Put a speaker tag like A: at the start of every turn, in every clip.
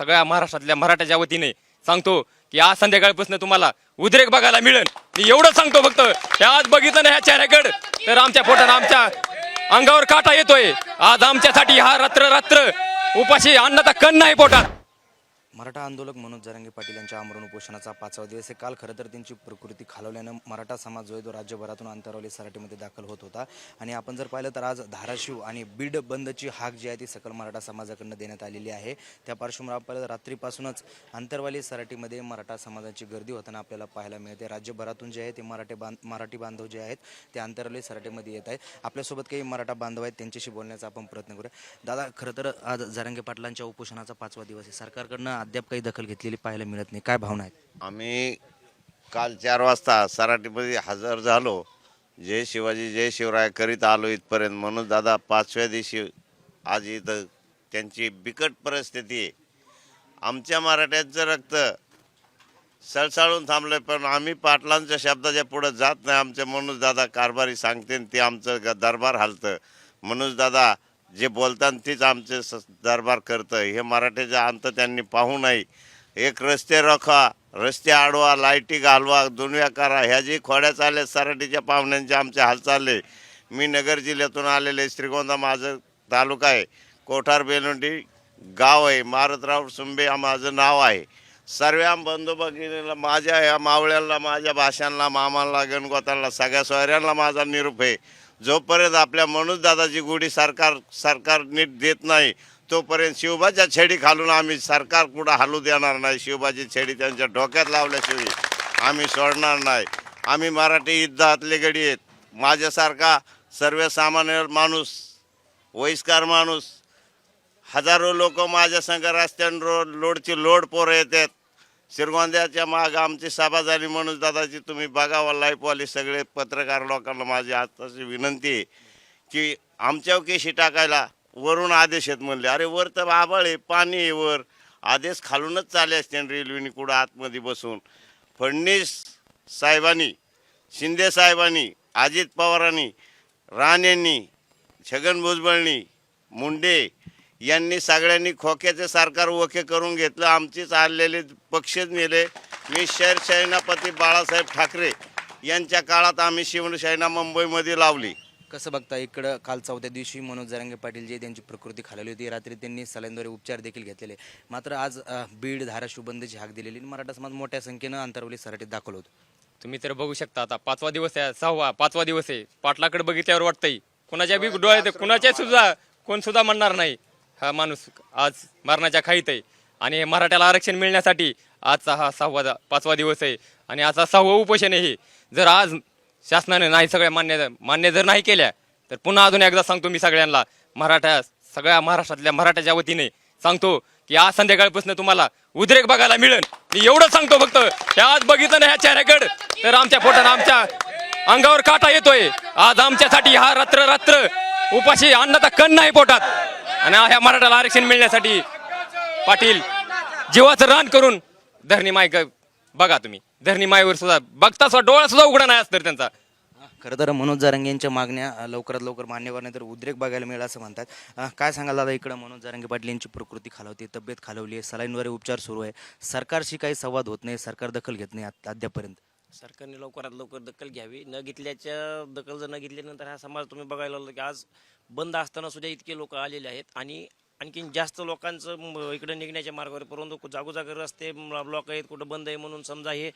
A: सगळ्या महाराष्ट्रातल्या मराठ्याच्या वतीने सांगतो की आज संध्याकाळपासून तुम्हाला उद्रेक बघायला मिळेल. मी एवढं सांगतो फक्त हे आज बघितलं ना ह्या चेहऱ्याकडे तर आमच्या पोटात आमच्या अंगावर काटा येतोय. आज आमच्यासाठी हा रात्र रात्र उपाशी अन्नाचा कण नाही पोटात.
B: मराठा आंदोलक मनोज जरांगे पाटील यांच्या आमरण उपोषणाचा पाचवा दिवस आहे काल खरं तर त्यांची प्रकृती खालवल्यानं मराठा समाज जो आहे तो राज्यभरातून अंतरावली सराटीमध्ये दाखल होत होता. आणि आपण जर पाहिलं तर आज धाराशिव आणि बीड बंदची हाक जी आहे ती सकल मराठा समाजाकडनं देण्यात आलेली आहे. त्या पार्श्वभूमीवर आपल्याला रात्रीपासूनच अंतरवाली सराटीमध्ये मराठा समाजाची गर्दी होताना आपल्याला पाहायला मिळते. राज्यभरातून जे आहे ते मराठी बांध मराठी बांधव जे आहेत ते अंतरवाली सराटीमध्ये येत आहेत. आपल्यासोबत काही मराठा बांधव आहेत त्यांच्याशी बोलण्याचा आपण प्रयत्न करूया. दादा खरं तर आज जरांगे पाटलांच्या उपोषणाचा पाचवा दिवस आहे. सरकारकडनं अद्याप काही दखल घेतलेली पाहायला मिळत नाही. काय भावना आहेत?
C: आम्ही काल चार वाजता सराटीमध्ये हजर झालो. जय शिवाजी जय शिवराय करीत आलो इथपर्यंत. म्हणून दादा पाचव्या दिवशी आज इथं त्यांची बिकट परिस्थिती आहे. आमच्या मराठ्यांचं रक्त सळसळून थांबलं पण आम्ही पाटलांच्या शब्दाच्या पुढं जात नाही. आमचे मनोज दादा कारभारी सांगते ते आमचं ग- दरबार हालतं. मनोज दादा जे बोलतात तेच आमचे स- दरबार करतं हे मराठीचं अंत त्यांनी पाहू नाही एक रस्ते रखा रस्ते आडवा लाईटी घालवा दुनव्या करा. ह्या जी खोड्या चालल्या सराटीच्या पाहुण्यांचे आमचे हाल चालले मी नगर जिल्ह्यातून आलेले श्रीगोंदा माझं तालुका आहे. कोठार बेलोंडी गाव आहे. मारुतराव सुंबे हा माझं नाव आहे. सर्व बंधू भगिनीला माझ्या ह्या मावळ्यांना माझ्या भाषांना मामाला गणगोतांना सगळ्या सोयऱ्यांना माझा निरूप आहे. जोपर्यंत आपल्या मनोज दादाची गुढी सरकार सरकार नीट देत नाही तोपर्यंत शिवबाच्या छेडी खालून आम्ही सरकार कुठं हलू देणार नाही? शिवबाची छेडी त्यांच्या डोक्यात लावल्याशिवाय आम्ही सोडणार नाही. आम्ही मराठी युद्धातले गडी आहेत. माझ्यासारखा सर्वसामान्य माणूस वयस्कार माणूस हजारो लोक माझ्या संघ रस्त्यावर लोडची लोड पोरं येतात. शिरगोंद्याच्या माग आमची सभा झाली म्हणून दादाची तुम्ही बघावा लाईफवाले सगळे पत्रकार लोकांना माझी आताची विनंती आहे की आमच्यावर केशी टाकायला वरून आदेश आहेत म्हणले. अरे वर तर आबाळ आहे पाणी आहे वर. आदेश खालूनच चाले असते रेल्वेने कुठं आतमध्ये बसून. फडणवीस साहेबांनी शिंदे साहेबांनी अजित पवारांनी राणेंनी छगन भुजबळनी मुंडे यांनी सगळ्यांनी खोक्याचे सरकार ओके करून घेतलं. आमचीच आलेले पक्षच नेले. मी शहर सेनापती बाळासाहेब ठाकरे यांच्या काळात आम्ही शिवसेना मुंबईमध्ये लावली.
B: कसं बघता इकडं काल चौथ्या दिवशी मनोज जरांगे पाटील जे त्यांची प्रकृती खालवली होती रात्री त्यांनी सलाईनद्वारे उपचार देखील घेतलेले. मात्र आज बीड धाराशिव बंदची हाक दिलेली आणि मराठा समाज मोठ्या संख्येनं अंतरवली सराटीत दाखल होतो.
A: तुम्ही तर बघू शकता आता पाचवा दिवस आहे सहावा पाचवा दिवस आहे. पाटलाकडे बघितल्यावर वाटतंय कुणाच्या बी डोळ्यात कुणाच्या सुद्धा कोण सुद्धा म्हणणार नाही. हा माणूस आज मरणाच्या खाईत आहे. आणि मराठ्याला आरक्षण मिळण्यासाठी आजचा हा सहावा पाचवा दिवस आहे. आणि आजचा सहावा उपोषण आहे हे. जर आज शासनाने नाही सगळ्या मान्य मान्य जर नाही केल्या तर पुन्हा अजून एकदा सांगतो मी सगळ्यांना मराठा सगळ्या महाराष्ट्रातल्या मराठ्याच्या वतीने सांगतो की आज संध्याकाळपासून तुम्हाला उद्रेक बघायला मिळेल. मी एवढं सांगतो फक्त हे आज बघितलं ना ह्या चेहऱ्याकडे तर आमच्या पोटात आमच्या अंगावर काटा येतोय. आज आमच्यासाठी हा रात्र रात्र उपाशी अन्नाचा कण नाही पोटात. आणि ह्या मराठाला आरक्षण मिळण्यासाठी पाटील जीवाचं रान करून धरणी माय बघा तुम्ही. धरणी मायवर सुद्धा बघता सुद्धा डोळा सुद्धा उघडा नाही असतं त्यांचा.
B: खरं तर मनोज जारंगे यांच्या मागण्या लवकरात लवकर मान्यवर नाही तर उद्रेक बघायला मिळेल असं म्हणतात. काय सांगाल दादा इकडं? मनोज जारंगे पाटील यांची प्रकृती खालवते तब्येत खालवली आहे सलाईनद्वारे उपचार सुरू आहे. सरकारशी काही संवाद होत नाही सरकार दखल घेत नाही आत- अद्यापर्यंत
D: सरकारने लवकरात लवकर दखल घ्यावी. न घेतल्याच्या दखल जर न घेतल्यानंतर हा समाज तुम्ही बघायला लागला की आज बंद असताना सुद्धा इतके लोक आलेले आहेत आणि आणखीन जास्त लोकांचं म- इकडं निघण्याच्या मार्गावर परंतु जागोजागी रस्ते ब्लॉक आहेत कुठं बंद आहे म्हणून समजा हे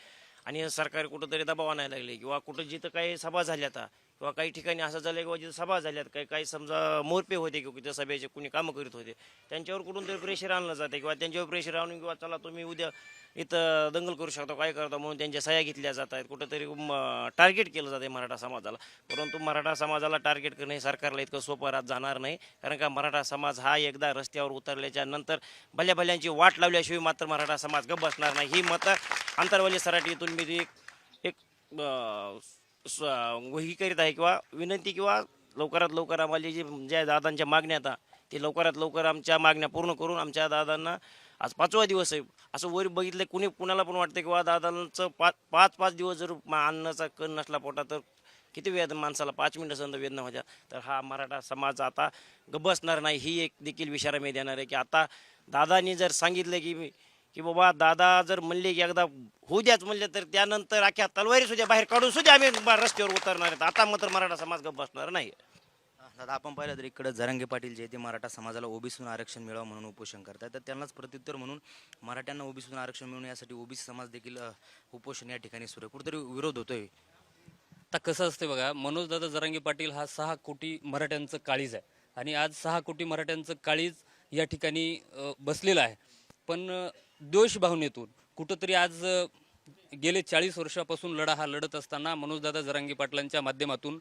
D: आणि सरकार कुठंतरी दबाव आणायला लागले किंवा कुठं जिथं काही सभा झाल्या आता किंवा काही ठिकाणी असं झालं किंवा जिथं सभा झाल्यात काही काही समजा मोरपे होते किंवा त्या सभेचे कुणी कामं करीत होते त्यांच्यावर कुठून तरी प्रेशर आणलं जाते किंवा त्यांच्यावर प्रेशर आणून किंवा चला तुम्ही उद्या इथं दंगल करू शकतो काय करतो म्हणून त्यांच्या सह्या घेतल्या जात आहेत कुठंतरी टार्गेट केलं जाते मराठा समाजाला. परंतु मराठा समाजाला टार्गेट करणं हे सरकारला इतकं सोपं राहत जाणार नाही. कारण का मराठा समाज हा एकदा रस्त्यावर उतरल्याच्या नंतर भल्या भल्यांची वाट लावल्याशिवाय मात्र मराठा समाज गप बसणार नाही. ही मतं अंतरवाली सराटीतून मी एक एक ही स- वही करीत आहे किंवा विनंती किंवा लवकरात लवकर आम्हाला जी ज्या दादांच्या मागण्या आता ते लवकरात लवकर आमच्या मागण्या पूर्ण करून आमच्या दादांना आज पाचवा दिवस आहे. असं वर बघितलं कुणी कुणाला पण वाटतं किंवा दादांचं पाच पाच पाच दिवस जर मा- अन्नाचा कण नसला पोटा तर किती वेदना माणसाला पाच मिनटं समजा वेदना होत्या तर हा मराठा समाज आता गबसणार नाही. ही एक देखील विचारा मी देणार आहे की आता दादानी जर सांगितलं की मी- की बाबा दादा जर म्हणले की एकदा होऊ द्याच म्हणले तर त्यानंतर अख्ख्या तलवारी सुद्धा बाहेर काढून सुद्धा आम्ही रस्त्यावर उतरणार आहेत. आता मात्र मराठा समाज गप बसणार नाही
B: दादा आपण पाहिलं तर इकडे जरांगे पाटील जे ते मराठा समाजाला ओबीसीतून आरक्षण मिळावं म्हणून उपोषण करतात तर त्यांनाच प्रत्युत्तर म्हणून मराठ्यांना ओबीसीतून आरक्षण मिळवून यासाठी ओबीसी समाज देखील अ, उपोषण या ठिकाणी सुरू आहे. कुठेतरी विरोध होतोय.
E: आता कसं असते बघा मनोजदादा जरांगे पाटील हा सहा कोटी मराठ्यांचं काळीज आहे. आणि आज सहा कोटी मराठ्यांचं काळीज या ठिकाणी अ, बसलेलं आहे. पण अ, द्वेष भावनेतून कुठंतरी आज अ, गेले चाळीस वर्षापासून लढा हा लढत असताना मनोजदादा जरांगे पाटलांच्या माध्यमातून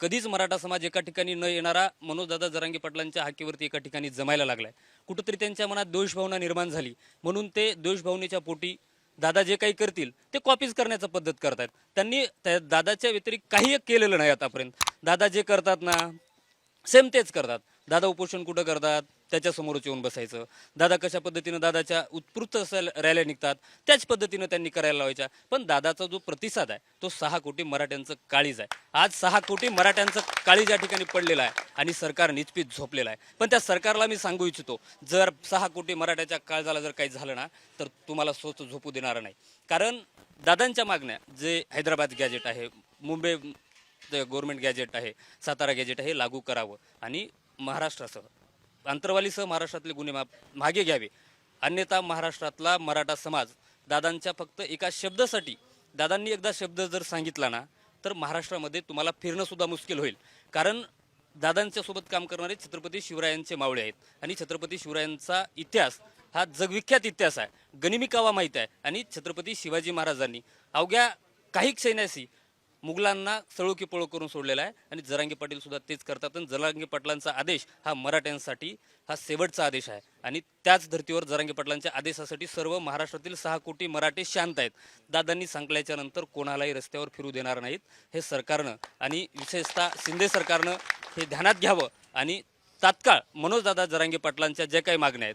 E: कधीच मराठा समाज एका ठिकाणी न येणारा मनोजदादा जरांगे पाटलांच्या हाकेवरती एका ठिकाणी जमायला लागलाय. कुठंतरी त्यांच्या मनात द्वेषभावना निर्माण झाली. म्हणून ते द्वेषभावनेच्या पोटी दादा जे काही करतील ते कॉपीज करण्याचा पद्धत करतायत. त्यांनी त्या दादाच्या व्यतिरिक्त काही केलेलं नाही आतापर्यंत. दादा जे करतात ना सेम तेच करतात. दादा उपोषण कुठं करतात? त्याच्यासमोरच येऊन बसायचं. दादा कशा पद्धतीनं दादाच्या उत्स्फूर्त असं रॅल्या निघतात? त्याच पद्धतीनं त्यांनी करायला लावायच्या. पण दादाचा जो प्रतिसाद आहे तो सहा कोटी मराठ्यांचं काळीज आहे. आज सहा कोटी मराठ्यांचं काळीज या ठिकाणी पडलेलं आहे आणि सरकार निचपीत झोपलेलं आहे. पण त्या सरकारला मी सांगू इच्छितो जर सहा कोटी मराठ्याच्या काळजाला जर काही झालं ना तर तुम्हाला स्वस्त झोपू देणार नाही. कारण दादांच्या मागण्या जे हैदराबाद गॅजेट आहे मुंबई गव्हर्नमेंट गॅजेट आहे सातारा गॅजेट आहे हे लागू करावं. आणि महाराष्ट्रासह. आंतरवालीसह महाराष्ट्रातले गुन्हे मा मागे घ्यावे. अन्यथा महाराष्ट्रातला मराठा समाज दादांच्या फक्त एका शब्दासाठी दादांनी एकदा शब्द जर सांगितला ना तर महाराष्ट्रामध्ये तुम्हाला फिरणंसुद्धा मुश्किल होईल. कारण दादांच्या सोबत काम करणारे छत्रपती शिवरायांचे मावळे आहेत. आणि छत्रपती शिवरायांचा इतिहास हा जगविख्यात इतिहास आहे. गनिमी कावा माहीत आहे. आणि छत्रपती शिवाजी महाराजांनी अवघ्या काही सैन्याशी मुघलांना सळो की पळो करून सोडलेला आहे. आणि जरांगी पाटील सुद्धा तेच करतात. आणि जरांगी पाटलांचा आदेश हा मराठ्यांसाठी हा शेवटचा आदेश आहे. आणि त्याच धर्तीवर जरांगी पाटलांच्या आदेशासाठी सर्व महाराष्ट्रातील सहा कोटी मराठे शांत आहेत. दादांनी सांगल्याच्या नंतर कोणालाही रस्त्यावर फिरू देणार नाहीत. हे सरकारनं आणि विशेषतः शिंदे सरकारनं हे ध्यानात घ्यावं. आणि तात्काळ मनोजदादा जरांगे पाटलांच्या ज्या काही मागण्या आहेत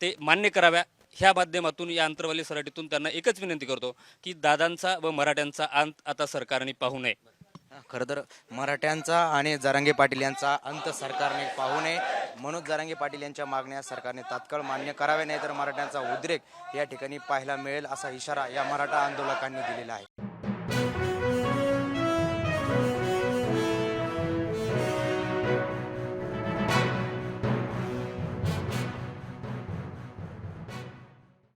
E: ते मान्य कराव्या. ह्या माध्यमातून या अंतरवाली सराटीतून त्यांना एकच विनंती करतो की दादांचा व मराठ्यांचा अंत आता सरकारने पाहू नये.
B: खरं तर मराठ्यांचा आणि जरांगे पाटील यांचा अंत सरकारने पाहू नये. मनोज जरांगे पाटील यांच्या मागण्या सरकारने तात्काळ मान्य कराव्या नाही तर मराठ्यांचा उद्रेक या ठिकाणी पाहायला मिळेल असा इशारा या मराठा आंदोलकांनी दिलेला आहे.